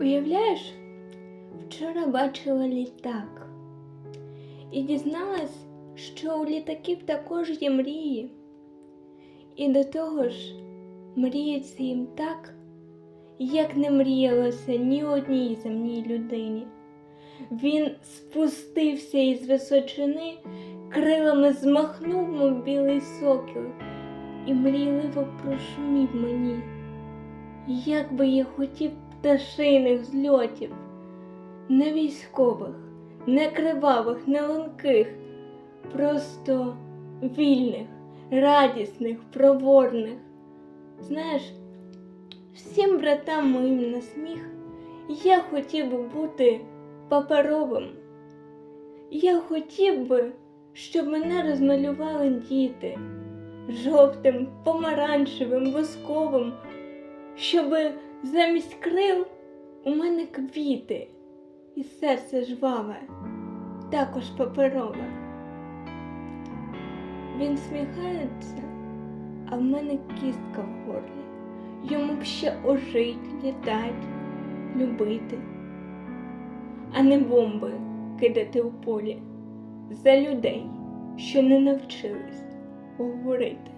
Уявляєш, вчора бачила літак і дізналась, що у літаків також є мрії. І до того ж, мріється їм так, як не мріялося ні одній земній людині. Він спустився із височини, крилами змахнув, мов білий сокіл, і мрійливо прошумів мені. Як би я хотів пташиних зльотів, не військових, не кривавих, не лунких, просто вільних, радісних, проворних. Знаєш, всім братам моїм на сміх я хотів би бути паперовим. Я хотів би, щоб мене розмалювали діти жовтим, помаранчевим, восковим, щоб замість крил у мене квіти і серце жваве, також паперове. Він сміхається, а в мене кістка в горлі. Йому б ще ожить, літать, любити, а не бомби кидати у полі за людей, що не навчились говорити.